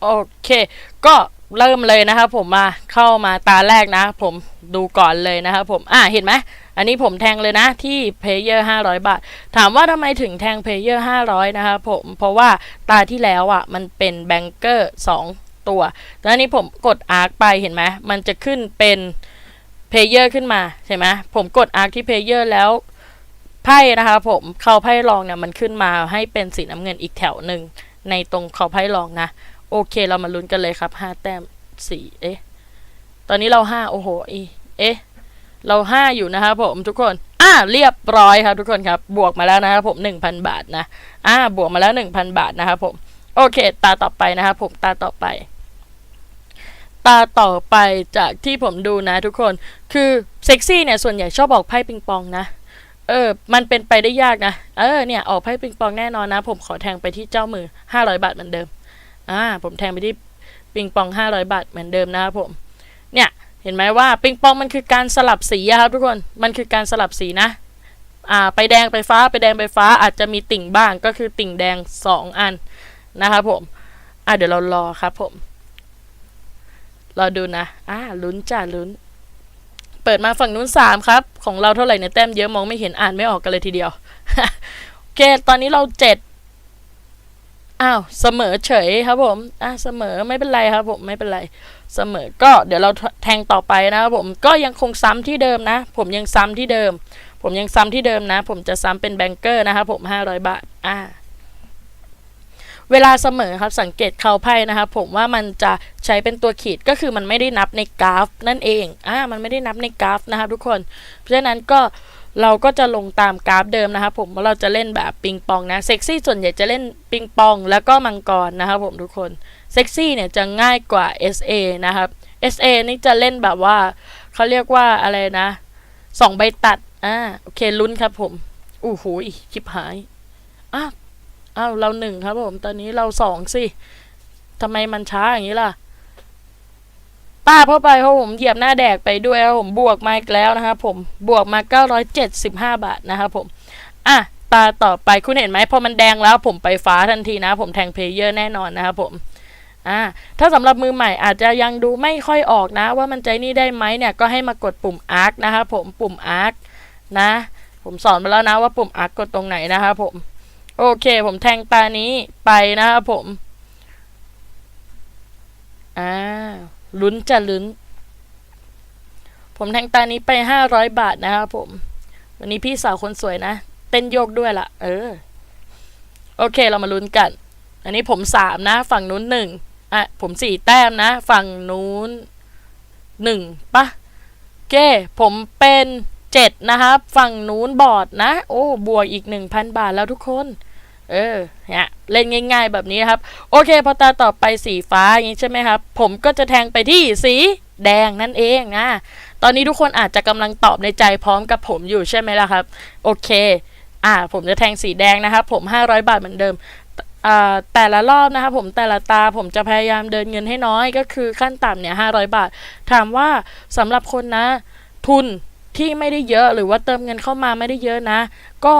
โอเค ก็เริ่มเลยนะครับผมมาเข้ามาตาแรกนะ ผมดูก่อนเลยนะครับผมอ่าเห็นไหมอันนี้ผมแทงเลยนะที่เพย์เยอร์500 บาท ถามว่าทำไมถึงแทงเพย์เยอร์500 นะครับผมเพราะว่าตาที่แล้วอะมันเป็นแบงเกอร์2ตัว แล้วนี้ผมกดอาร์คไปเห็นไหมมันจะขึ้นเป็นเพย์เยอร์ขึ้นมาใช่ไหมผมกดอาร์คที่เพย์เยอร์แล้วไพ่นะคะผมเขาไพ่รองเนี่ยมันขึ้นมาให้เป็นสีน้ำเงินอีกแถวหนึ่งในตรงเขาไพ่รองนะ โอเคเรามาลุ้นกันเลยครับห้าแต้มสี่เอ๊ะตอนนี้เราห้าโอ้โหอีเอ๊ะเราห้าอยู่นะครับผมทุกคน อ่าเรียบร้อยครับทุกคนครับ บวกมาแล้วนะครับผมหนึ่งพันบาทนะ อ่าบวกมาแล้วหนึ่งพันบาทนะครับผม โอเค ตาต่อไปนะครับผมตาต่อไป ตาต่อไปจากที่ผมดูนะทุกคน คือเซ็กซี่เนี่ยส่วนใหญ่ชอบออกไพ่ปิงปองนะ เออ มันเป็นไปได้ยากนะ เออเนี่ยออกไพ่ปิงปองแน่นอนนะ ผมขอแทงไปที่เจ้ามือห้าร้อยบาทเหมือนเดิม อ่าผมแทงไปที่ปิงปองห้าร้อยบาทเหมือนเดิมนะครับผม เนี่ยเห็นไหมว่าปิงปองมันคือการสลับสีครับทุกคน มันคือการสลับสีนะ อ่า ไปแดงไปฟ้า ไปแดงไปฟ้าอาจจะมีติ่งบ้างก็คือติ่งแดงสองอันนะครับผม อ่าเดี๋ยวเรารอครับผม รอดูนะ อ่าลุ้นจ้าลุ้น เปิดมาฝั่งนู้นสามครับ ของเราเท่าไหร่เนี่ยแต้มเยอะมองไม่เห็นอ่านไม่ออกกันเลยทีเดียว โอเค ตอนนี้เราเจ็ด อ้าวเสมอเฉยครับผมอะเสมอไม่เป็นไรครับผมไม่เป็นไร เสมอก็เดี๋ยวเราแทงต่อไปนะครับผมก็ยังคงซ้ำที่เดิมนะ ผมยังซ้ำที่เดิม ผมยังซ้ำที่เดิมนะ ผมจะซ้ำเป็นแบงเกอร์นะครับผมห้าร้อยบาทอ่าเวลาเสมอครับสังเกตเขาไพ่นะครับผมว่ามันจะใช้เป็นตัวขีดก็คือมันไม่ได้นับในกราฟนั่นเองอ่ามันไม่ได้นับในกราฟนะครับทุกคน เพราะฉะนั้นก็ เราก็จะลงตามกราฟเดิมนะครับผมว่าเราจะเล่นแบบปิงปองนะเซ็กซี่ส่วนใหญ่จะเล่นปิงปองแล้วก็มังกรนะครับผมทุกคนเซ็กซี่เนี่ยจะง่ายกว่า SA นะครับ SA นี่จะเล่นแบบว่าเขาเรียกว่าอะไรนะสองใบตัดอ่าโอเคลุ้นครับผมอู้หูยชิบหายอ้าวอ้าวเราหนึ่งครับผม ตอนนี้เราสองสิทำไมมันช้าอย่างนี้ล่ะ ป้าเข้าไปเพราะผมเหยียบหน้าแดกไปด้วยครับผมบวกมาอีกแล้วนะครับผมบวกมา 975 บาทนะครับผมอะตาต่อไปคุณเห็นไหมพอมันแดงแล้วผมไปฟ้าทันทีนะ ผมแทงเพลเยอร์แน่นอนนะครับผมอ่าถ้าสำหรับมือใหม่อาจจะยังดูไม่ค่อยออกนะ ว่ามันใจนี่ได้ไหมเนี่ยก็ให้มากดปุ่ม arc นะครับผมปุ่ม arc นะ ผมสอนไปแล้วนะว่าปุ่ม arc กดตรงไหนนะครับผม โอเค ผมแทงตานี้ไปนะครับผมอ่า ลุ้นจะลุ้น ผมแทงตานี้ไปห้าร้อยบาทนะครับผม วันนี้พี่สาวคนสวยนะ เต้นโยกด้วยล่ะเออ โอเคเรามาลุ้นกัน อันนี้ผมสามนะ ฝั่งนู้นหนึ่งอะผมสี่แต้มนะ ฝั่งนู้นหนึ่งปะโอเคผมเป็นเจ็ดนะครับ ฝั่งนู้นบอดนะ โอ้ บวกอีกหนึ่งพันบาทแล้วทุกคน เออเนี่ยเล่นง่าย ๆ แบบนี้ครับ โอเค พอตาต่อไปสีฟ้าอย่างนี้ใช่ไหมครับ ผมก็จะแทงไปที่สีแดงนั่นเองนะ ตอนนี้ทุกคนอาจจะกำลังตอบในใจพร้อมกับผมอยู่ใช่ไหมล่ะครับ โอเค อ่า ผมจะแทงสีแดงนะครับ ผม 500 บาทเหมือนเดิมอ่าแต่ละรอบนะครับผมแต่ละตาผมจะพยายามเดินเงินให้น้อยก็คือขั้นต่ำเนี่ย500บาท ถามว่าสำหรับคนนะ ทุนที่ไม่ได้เยอะหรือว่าเติมเงินเข้ามาไม่ได้เยอะนะ ก็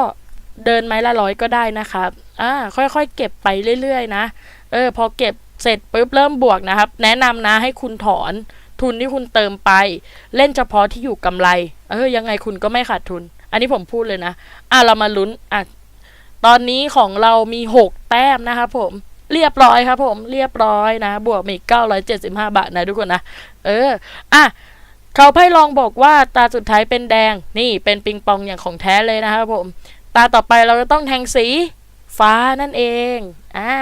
เดินไม้ละร้อยก็ได้นะครับอ่าค่อยๆ เก็บไปเรื่อยๆ นะ เออ พอเก็บเสร็จปุ๊บเริ่มบวกนะครับ แนะนำนะให้คุณถอนทุนที่คุณเติมไป เล่นเฉพาะที่อยู่กำไร เออ ยังไงคุณก็ไม่ขาดทุน อันนี้ผมพูดเลยนะ อะเรามาลุ้น อะ ตอนนี้ของเรามีหกแต้มนะครับผม เรียบร้อยครับผม เรียบร้อยนะ บวกมาร้อีก975บาทนะทุกคนนะ เออ อะเขาไพ่ลองบอกว่าตาสุดท้ายเป็นแดง นี่เป็นปิงปองอย่างของแท้เลยนะครับผม ตาต่อไปเราจะต้องแทงสีฟ้านั่นเอง อ่า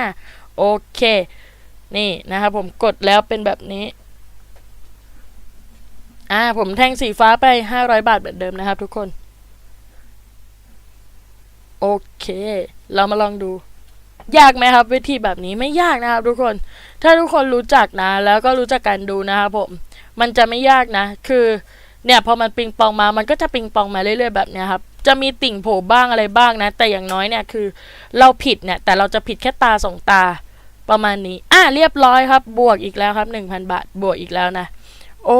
โอเค นี่นะครับผมกดแล้วเป็นแบบนี้ อ่า ผมแทงสีฟ้าไป 500 บาทเหมือนเดิมนะครับทุกคน โอเค เรามาลองดู ยากไหมครับ วิธีแบบนี้ไม่ยากนะครับทุกคน ถ้าทุกคนรู้จักนะ แล้วก็รู้จักการดูนะครับผม มันจะไม่ยากนะ คือ เนี่ยพอมันปิงปองมา มันก็จะปิงปองมาเรื่อยๆแบบนี้ครับ จะมีติ่งโผล่บ้างอะไรบ้างนะ แต่อย่างน้อยเนี่ยคือ เราผิดเนี่ยแต่เราจะผิดแค่ตาสองตาประมาณนี้ อะเรียบร้อยครับ บวกอีกแล้วครับ 1,000 บาท บวกอีกแล้วนะ โอ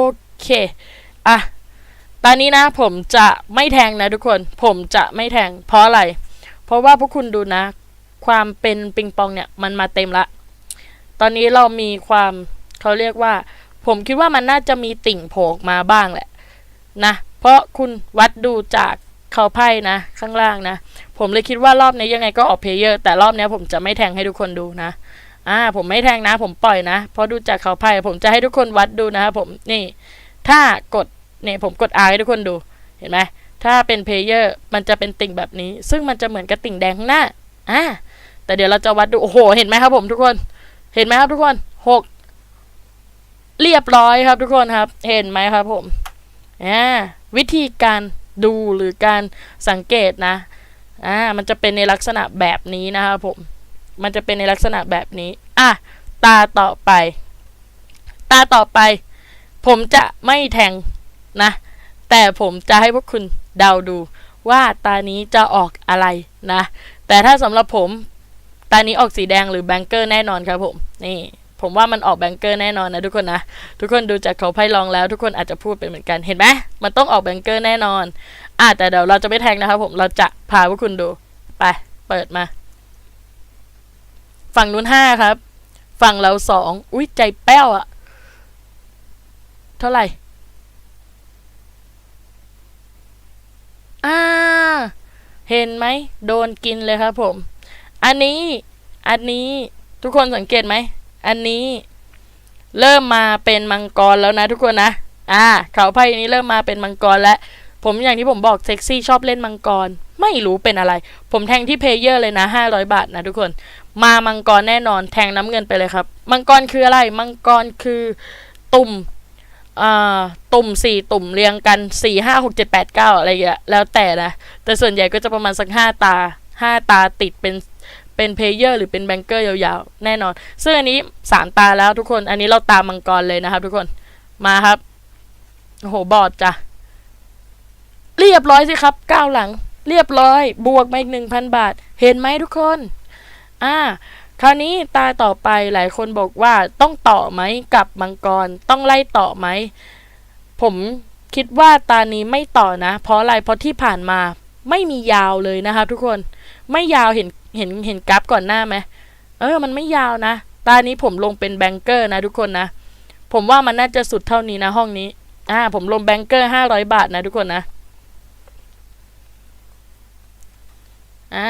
เค อะ ตอนนี้นะ ผมจะไม่แทงนะทุกคน ผมจะไม่แทง เพราะอะไร เพราะว่าพวกคุณดูนะ ความเป็นปิงปองเนี่ย มันมาเต็มละ ตอนนี้เรามีความเขาเรียกว่า ผมคิดว่ามันน่าจะมีติ่งโผล่มาบ้างแหละ นะ เพราะคุณวัดดูจาก เขาไพ่นะ ข้างล่างนะ ผมเลยคิดว่ารอบนี้ยังไงก็ออกเพลเยอร์ แต่รอบนี้ผมจะไม่แทงให้ทุกคนดูนะ อ่า ผมไม่แทงนะ ผมปล่อยนะ เพราะดูจากเขาไพ่ผมจะให้ทุกคนวัดดูนะครับผม นี่ ถ้ากดเนี่ยผมกด R ให้ทุกคนดู เห็นไหม ถ้าเป็นเพลเยอร์ มันจะเป็นติ่งแบบนี้ ซึ่งมันจะเหมือนกับติ่งแดงข้างหน้า อ่า แต่เดี๋ยวเราจะวัดดู โอ้โห เห็นไหมครับผมทุกคน เห็นไหมครับทุกคนหกเรียบร้อยครับทุกคนครับ เห็นไหมครับผม อ่า วิธีการ ดูหรือการสังเกตนะอ่ามันจะเป็นในลักษณะแบบนี้นะครับผมมันจะเป็นในลักษณะแบบนี้อะตาต่อไป ตาต่อไป ผมจะไม่แทงนะ แต่ผมจะให้พวกคุณเดาดูว่าตานี้จะออกอะไรนะ แต่ถ้าสำหรับผม ตานี้ออกสีแดงหรือแบงเกอร์แน่นอนครับผม นี่ ผมว่ามันออกแบงเกอร์แน่นอนนะทุกคนนะ ทุกคนดูจากเขาไพ่ลองแล้ว ทุกคนอาจจะพูดเป็นเหมือนกันเห็นไหมมันต้องออกแบงเกอร์แน่นอนอะแต่เดี๋ยวเราจะไม่แทงนะครับผมเราจะพาพวกคุณดูไปเปิดมา ฝั่งนู้นห้าครับ ฝั่งเราสองอุ้ยใจแป้วอะเท่าไหร่อ่าเห็นไหมโดนกินเลยครับผม อันนี้ อันนี้ทุกคนสังเกตไหม อันนี้เริ่มมาเป็นมังกรแล้วนะทุกคนนะ อ่า เขาไพ่นี้เริ่มมาเป็นมังกรแล้ว ผมอย่างที่ผมบอกเซ็กซี่ชอบเล่นมังกร ไม่รู้เป็นอะไร ผมแทงที่เพลเยอร์เลยนะ 500 บาทนะทุกคน มามังกรแน่นอนแทงน้ำเงินไปเลยครับ มังกรคืออะไร มังกรคือตุ่มอ่าตุ่มสี่ตุ่มเรียงกันสี่ห้าหกเจ็ดแปดเก้าอะไรอย่างเงี้ยแล้วแต่นะ แต่ส่วนใหญ่ก็จะประมาณสักห้าตาห้าตาติดเป็น เป็นเพลเยอร์หรือเป็นแบงเกอร์ยาวๆ แน่นอน ซึ่งอันนี้สามตาแล้วทุกคน อันนี้เราตามมังกรเลยนะครับทุกคน มาครับ โอ้โห บอดจ้ะ เรียบร้อยสิครับก้าวหลัง เรียบร้อย บวกมาอีกหนึ่งพันบาท เห็นไหมทุกคน อ่า คราวนี้ตาต่อไปหลายคนบอกว่าต้องต่อไหมกับมังกร ต้องไล่ต่อไหม ผมคิดว่าตานี้ไม่ต่อนะ เพราะอะไร เพราะที่ผ่านมา ไม่มียาวเลยนะครับทุกคนไม่ยาวเห็นเห็นเห็นกราฟก่อนหน้าไหมเออ มันไม่ยาวนะตานี้ผมลงเป็นแบงเกอร์นะทุกคนนะ ผมว่ามันน่าจะสุดเท่านี้นะห้องนี้อ่าผมลงแบงเกอร์ห้าร้อยบาทนะทุกคนนะอ่า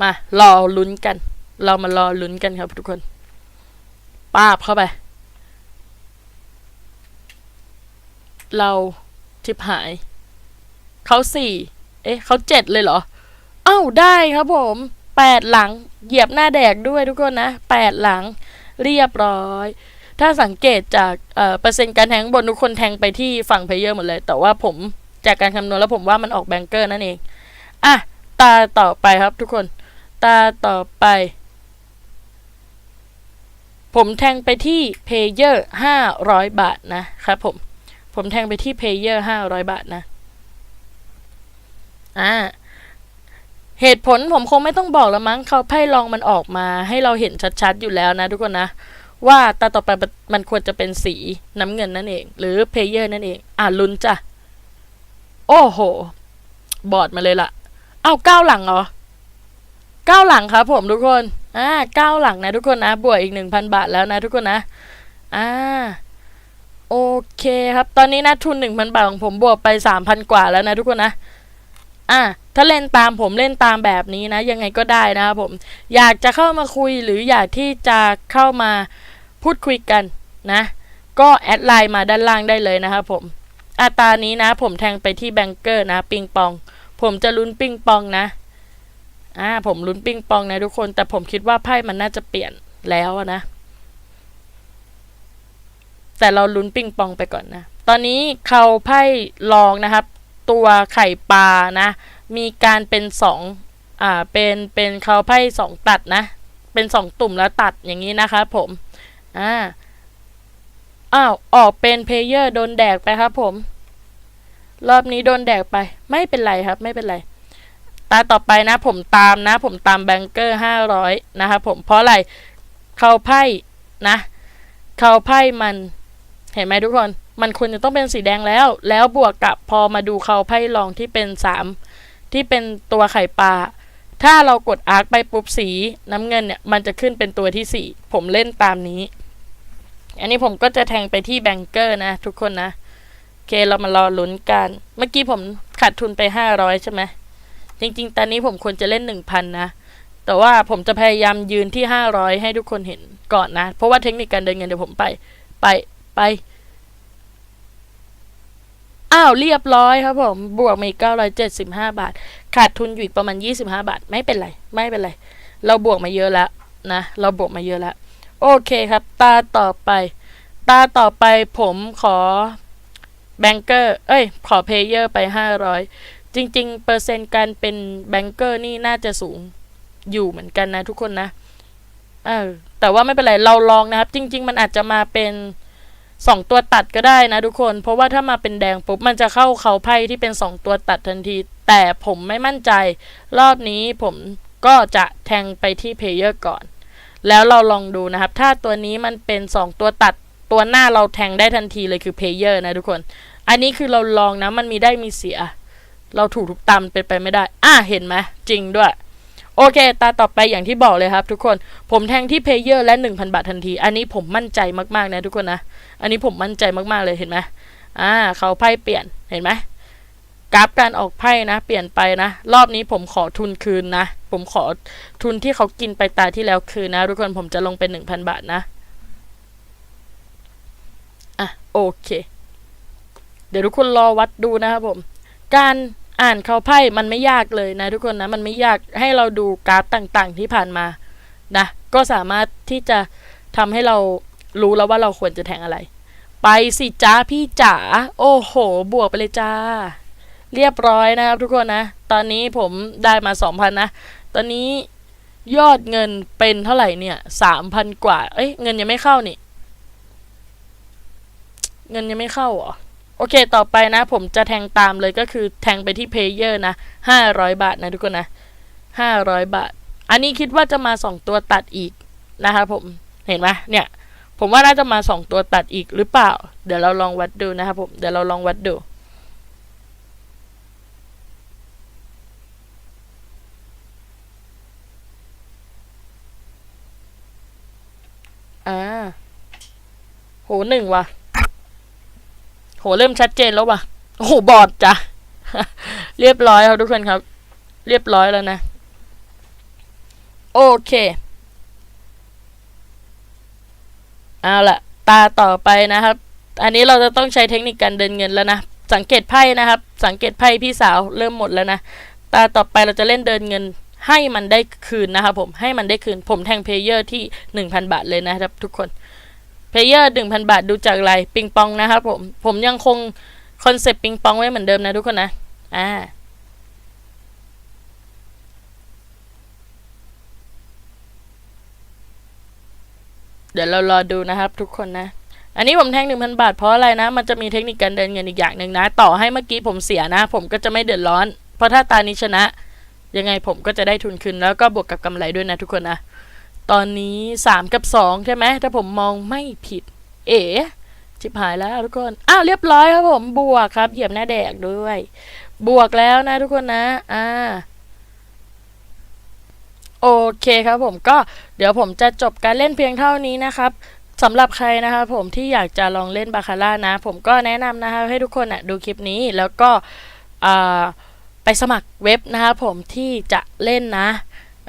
มา รอลุ้นกัน เรามารอลุ้นกันครับทุกคนป้าบเข้าไป เราทิพหาย เขาสี่เอ๊ะเขาเจ็ดเลยเหรอเอ้าได้ครับผมแปดหลังเหยียบหน้าแดกด้วยทุกคนนะแปดหลังเรียบร้อย ถ้าสังเกตจากเอ่อเปอร์เซ็นต์การแทงบนทุกคนแทงไปที่ฝั่งเพลเยอร์หมดเลย แต่ว่าผมจากการคำนวณแล้วผมว่ามันออกแบงเกอร์นั่นเอง อะ ตาต่อไปครับทุกคน ตาต่อไป ผมแทงไปที่เพลเยอร์ห้าร้อยบาทนะครับผม ผมแทงไปที่เพลเยอร์ห้าร้อยบาทนะ อ่าเหตุผลผมคงไม่ต้องบอกแล้วมั้งเขาไพ่ลองมันออกมา ให้เราเห็นชัดๆอยู่แล้วนะทุกคนนะ ว่าตาต่อไปมันควรจะเป็นสีน้ำเงินนั่นเอง หรือเพลเยอร์นั่นเอง อ่าลุ้นจ้ะ โอ้โห บอดมาเลยล่ะ เอ้าก้าวหลังเหรอก้าวหลังครับผมทุกคนอ่าก้าวหลังนะทุกคนนะ บวกอีกหนึ่งพันบาทแล้วนะทุกคนนะ อ่า โอเคครับ ตอนนี้นะทุนหนึ่งพันบาทของผมบวกไปสามพันกว่าแล้วนะทุกคนนะ อะถ้าเล่นตามผมเล่นตามแบบนี้นะ ยังไงก็ได้นะครับผม อยากจะเข้ามาคุยหรืออยากที่จะเข้ามาพูดคุยกันนะ ก็แอดไลน์มาด้านล่างได้เลยนะครับผมอัตรานี้นะ ผมแทงไปที่แบงเกอร์นะ ปิงปอง ผมจะลุ้นปิงปองนะอ่าผมลุ้นปิงปองนะทุกคน แต่ผมคิดว่าไพ่มันน่าจะเปลี่ยนแล้วนะ แต่เราลุ้นปิงปองไปก่อนนะ ตอนนี้เขาไพ่ลองนะครับ ตัวไข่ปลานะ มีการเป็นสองอ่าเป็นเป็นเขาไพ่สองตัดนะ เป็นสองตุ่มแล้วตัดอย่างนี้นะครับผมอ่าอ้าวออกเป็นเพลเยอร์โดนแดกไปครับผม รอบนี้โดนแดกไป ไม่เป็นไรครับ ไม่เป็นไรตาต่อไปนะผมตามนะ ผมตามแบงเกอร์ห้าร้อยนะครับผมเพราะอะไรเขาไพ่นะเขาไพ่มัน เห็นไหมทุกคน มันควรจะต้องเป็นสีแดงแล้ว แล้วบวกกับพอมาดูเขาไพ่ลองที่เป็นสามที่เป็นตัวไข่ปลา ถ้าเรากดอาร์คไปปุ๊บสีน้ำเงินเนี่ย มันจะขึ้นเป็นตัวที่สี่ผมเล่นตามนี้ อันนี้ผมก็จะแทงไปที่แบงเกอร์นะ ทุกคนนะโอเคเรามารอลุ้นกัน เมื่อกี้ผมขาดทุนไปห้าร้อยใช่ไหมจริงๆ ตอนนี้ผมควรจะเล่นหนึ่งพันนะ แต่ว่าผมจะพยายามยืนที่ห้าร้อยให้ทุกคนเห็นก่อนนะ เพราะว่าเทคนิคการเดินเงินเดี๋ยวผมไป ไป ไป อ้าว เรียบร้อยครับผม บวกมาอีก975 บาท ขาดทุนอยู่อีกประมาณ 25 บาท ไม่เป็นไร ไม่เป็นไร เราบวกมาเยอะแล้วนะ เราบวกมาเยอะแล้ว โอเคครับ ตาต่อไป ตาต่อไปผมขอแบงเกอร์ เอ้ย ขอเพเยอร์ไป 500 จริง ๆ เปอร์เซ็นต์การเป็นแบงเกอร์นี่น่าจะสูงอยู่เหมือนกันนะทุกคนนะ เออ แต่ว่าไม่เป็นไร เราลองนะครับ จริง ๆ มันอาจจะมาเป็น สองตัวตัดก็ได้นะทุกคน เพราะว่าถ้ามาเป็นแดงปุ๊บมันจะเข้าเขาไพ่ที่เป็นสองตัวตัดทันที แต่ผมไม่มั่นใจ รอบนี้ผมก็จะแทงไปที่เพลเยอร์ก่อน แล้วเราลองดูนะครับ ถ้าตัวนี้มันเป็นสองตัวตัดตัวหน้าเราแทงได้ทันทีเลยคือเพลเยอร์นะทุกคน อันนี้คือเราลองนะมันมีได้มีเสีย เราถูกทุกตำเป็นไปไม่ได้ อะเห็นไหมจริงด้วย โอเค ตาต่อไปอย่างที่บอกเลยครับ ทุกคน ผมแทงที่เพเยอร์และ 1,000 บาททันที อันนี้ผมมั่นใจมากๆนะทุกคนนะ อันนี้ผมมั่นใจมากๆเลยเห็นไหมอ่า เขาไพ่เปลี่ยน เห็นไหมกราฟการออกไพ่นะ เปลี่ยนไปนะ รอบนี้ผมขอทุนคืนนะ ผมขอทุนที่เขากินไปตาที่แล้วคืนนะ ทุกคน ผมจะลงเป็น 1,000 บาทนะ อะ โอเค เดี๋ยวทุกคนรอวัดดูนะครับผม การ อ่านเขาไพ่มันไม่ยากเลยนะทุกคนนะมันไม่ยากให้เราดูกราฟต่างๆ ที่ผ่านมานะก็สามารถที่จะทำให้เรารู้แล้วว่าเราควรจะแทงอะไร ไปสิจ้าพี่จ๋าโอ้โห บวกไปเลยจ้า เรียบร้อยนะครับทุกคนนะ ตอนนี้ผมได้มาสองพันนะ ตอนนี้ยอดเงินเป็นเท่าไหร่เนี่ยสามพันกว่า เอ้ยเงินยังไม่เข้านี่ เงินยังไม่เข้าเหรอ โอเคต่อไปนะ ผมจะแทงตามเลยก็คือแทงไปที่เพลเยอร์นะห้าร้อยบาทนะทุกคนนะห้าร้อยบาท อันนี้คิดว่าจะมาสองตัวตัดอีกนะครับผมเห็นไหมเนี่ย ผมว่าน่าจะมาสองตัวตัดอีกหรือเปล่า เดี๋ยวเราลองวัดดูนะครับผมเดี๋ยวเราลองวัดดูอ่าโหหนึ่งว่ะ โหเริ่มชัดเจนแล้วว่ะโอ้โหบอดจ้ะเรียบร้อยครับทุกคนครับ เรียบร้อยแล้วนะ โอเค เอาละตาต่อไปนะครับ อันนี้เราจะต้องใช้เทคนิคการเดินเงินแล้วนะ สังเกตไพ่นะครับ สังเกตไพ่พี่สาวเริ่มหมดแล้วนะ ตาต่อไปเราจะเล่นเดินเงินให้มันได้คืนนะครับผม ให้มันได้คืน ผมแทงเพลเยอร์ที่หนึ่งพันบาทเลยนะครับทุกคน เพลเยอร์หนึ่งพันบาทดูจากอะไรปิงปองนะครับผม ผมยังคงคอนเซปต์ปิงปองไว้เหมือนเดิมนะทุกคนนะ อ่า เดี๋ยวเรารอดูนะครับทุกคนนะ อันนี้ผมแทงหนึ่งพันบาทเพราะอะไรนะ มันจะมีเทคนิคการเดินเงินอีกอย่างหนึ่งนะ ต่อให้เมื่อกี้ผมเสียนะ ผมก็จะไม่เดือดร้อน เพราะถ้าตานี้ชนะ ยังไงผมก็จะได้ทุนคืนแล้วก็บวกกับกำไรด้วยนะทุกคนนะ ตอนนี้สามกับสองใช่ไหมถ้าผมมองไม่ผิด เอ๋ชิบหายแล้วทุกคน อ้าวเรียบร้อยครับผม บวกครับ เหยียบหน้าแดกด้วย บวกแล้วนะทุกคนนะ อ่า โอเคครับผมก็เดี๋ยวผมจะจบการเล่นเพียงเท่านี้นะครับสำหรับใครนะครับผมที่อยากจะลองเล่นบาคาร่านะ ผมก็แนะนำนะครับให้ทุกคนอะดูคลิปนี้แล้วก็ไปสมัครเว็บนะครับผมที่จะเล่นนะ